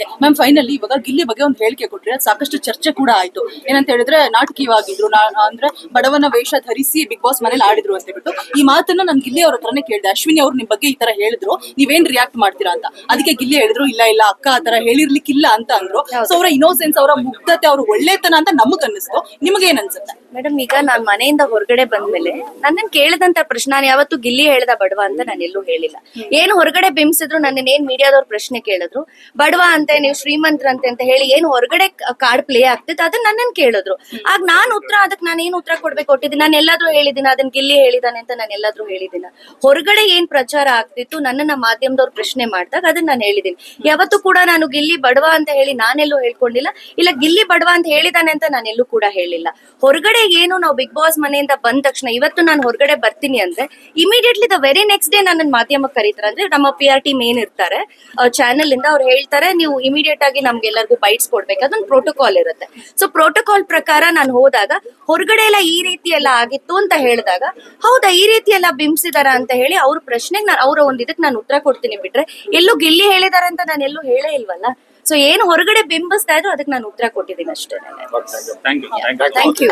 Okay. Ma'am finally ಇವಾಗ ಗಿಲ್ಲಿ ಬಗ್ಗೆ ಒಂದು ಹೇಳಿಕೆ ಕೊಟ್ಟರೆ ಸಾಕಷ್ಟು ಚರ್ಚೆ ಕೂಡ ಆಯ್ತು. ಏನಂತ ಹೇಳಿದ್ರೆ ನಾಟಕೀಯವಾಗಿದ್ರು ಅಂದ್ರೆ ಬಡವನ ವೇಷ ಧರಿಸಿ ಬಿಗ್ ಬಾಸ್ ಮನೇಲಿ ಆಡಿದ್ರು ಅಂತ ಹೇಳ್ಬಿಟ್ಟು ಈ ಮಾತನ್ನ ನಾನು ಗಿಲ್ಲಿ ಅವ್ರ ಹತ್ರನೇ ಕೇಳಿದೆ. ಅಶ್ವಿನಿ ಅವ್ರು ನಿಮ್ ಬಗ್ಗೆ ಈ ತರ ಹೇಳಿದ್ರು ನೀವೇನ್ ರಿಯಾಕ್ಟ್ ಮಾಡ್ತೀರಾ ಅಂತ. ಅದಕ್ಕೆ ಗಿಲ್ಲಿ ಹೇಳಿದ್ರು ಇಲ್ಲ ಇಲ್ಲ ಅಕ್ಕ ಆ ತರ ಹೇಳಿರ್ಲಿಕ್ಕಿಲ್ಲ ಅಂತ ಅಂದ್ರು. ಸೊ ಅವರ ಇನೋಸೆನ್ಸ್ ಅವರ ಮುಗ್ಧತೆ ಅವ್ರ ಒಳ್ಳೆತನ ಅಂತ ನಮಗ್ ಅನ್ನಿಸ್ತು. ನಿಮಗೆ ಏನ್ ಅನ್ಸುತ್ತೆ ಮೇಡಮ್ ಈಗ ನಾನ್ ಮನೆಯಿಂದ ಹೊರಗಡೆ ಬಂದ್ಮೇಲೆ ನನ್ನನ್ ಕೇಳಿದಂತ ಪ್ರಶ್ನೆ ನಾನು ಯಾವತ್ತು ಗಿಲ್ಲಿ ಹೇಳ್ದ ಬಡವ ಅಂತ ನಾನು ಎಲ್ಲೂ ಹೇಳಿಲ್ಲ. ಏನು ಹೊರಗಡೆ ಬಿಂಬಿಸಿದ್ರು ನನ್ನ ಏನ್ ಮೀಡಿಯಾದವ್ರ ಪ್ರಶ್ನೆ ಕೇಳಿದ್ರು? ಬಡವ ಅಂತೆ ನೀವು ಶ್ರೀಮಂತರಂತೆ ಅಂತ ಹೇಳಿ ಏನು ಹೊರಗಡೆ ಕಾರ್ಡ್ ಪ್ಲೇ ಆಗ್ತಿತ್ತು ಅದನ್ನ ನನ್ನನ್ ಕೇಳಿದ್ರು. ಆಗ ನಾನು ಉತ್ತರ ಅದಕ್ಕೆ ನಾನು ಏನು ಉತ್ತರ ಕೊಡ್ಬೇಕು ಕೊಟ್ಟಿದ್ದೀನಿ ನಾನು ಎಲ್ಲಾದ್ರೂ ಹೇಳಿದ್ದೀನಿ ಅದನ್ನ ಗಿಲ್ಲಿ ಹೇಳಿದಾನೆ ಅಂತ ನಾನು ಎಲ್ಲಾದ್ರೂ ಹೇಳಿದಿನ? ಹೊರಗಡೆ ಏನ್ ಪ್ರಚಾರ ಆಗ್ತಿತ್ತು ನನ್ನನ್ನ ಮಾಧ್ಯಮದವ್ರು ಪ್ರಶ್ನೆ ಮಾಡ್ದಾಗ ಅದನ್ನ ನಾನು ಹೇಳಿದ್ದೀನಿ ಯಾವತ್ತೂ ಕೂಡ ನಾನು ಗಿಲ್ಲಿ ಬಡವ ಅಂತ ಹೇಳಿ ನಾನೆಲ್ಲೂ ಹೇಳ್ಕೊಂಡಿಲ್ಲ. ಇಲ್ಲ ಗಿಲ್ಲಿ ಬಡವ ಅಂತ ಹೇಳಿದಾನೆ ಅಂತ ನಾನೆಲ್ಲೂ ಕೂಡ ಹೇಳಿಲ್ಲ. ಹೊರಗಡೆ ಏನು ನಾವು ಬಿಗ್ ಬಾಸ್ ಮನೆಯಿಂದ ಬಂದ ತಕ್ಷಣ ಇವತ್ತು ನಾನು ಹೊರಗಡೆ ಬರ್ತೀನಿ ಅಂದ್ರೆ immediately the very next day ನನ್ನ ಮಾಧ್ಯಮಕ್ಕೆ ಕರೀತಾರೆ. ಅಂದ್ರೆ ನಮ್ಮ ಪಿ ಆರ್ ಟೀಮ್ ಮೇನ್ ಇರ್ತಾರೆ ಚಾನೆಲ್ ಇಂದ ಅವ್ರು ಹೇಳ್ತಾರೆ ನೀವು ಇಮಿಡಿಯೇಟ್ ಆಗಿ ನಮ್ಗೆಲ್ಲರಿಗೂ ಬೈಟ್ಸ್ ಕೊಡ್ಬೇಕು. ಅದೊಂದು ಪ್ರೋಟೋಕಾಲ್ ಇರುತ್ತೆ. ಸೊ ಪ್ರೋಟೋಕಾಲ್ ಪ್ರಕಾರ ನಾನು ಹೋದಾಗ ಹೊರಗಡೆ ಎಲ್ಲ ಈ ರೀತಿ ಎಲ್ಲ ಆಗಿತ್ತು ಅಂತ ಹೇಳಿದಾಗ ಹೌದಾ ಈ ರೀತಿ ಎಲ್ಲ ಬಿಂಬಿಸಿದಾರ ಅಂತ ಹೇಳಿ ಅವ್ರ ಪ್ರಶ್ನೆಗೆ ನಾನು ಅವರ ಒಂದು ಇದಕ್ಕೆ ನಾನು ಉತ್ತರ ಕೊಡ್ತೀನಿ ಬಿಟ್ರೆ ಎಲ್ಲೂ ಗಿಲ್ಲಿ ಹೇಳಿದಾರ ಅಂತ ನಾನು ಎಲ್ಲೂ ಹೇಳೇ ಇಲ್ವಲ್ಲ? ಸೊ ಏನು ಹೊರಗಡೆ ಬಿಂಬಿಸ್ತಾ ಇದ್ರು ಅದಕ್ಕೆ ನಾನು ಉತ್ತರ ಕೊಟ್ಟಿದ್ದೀನಿ ಅಷ್ಟೇ. Thank you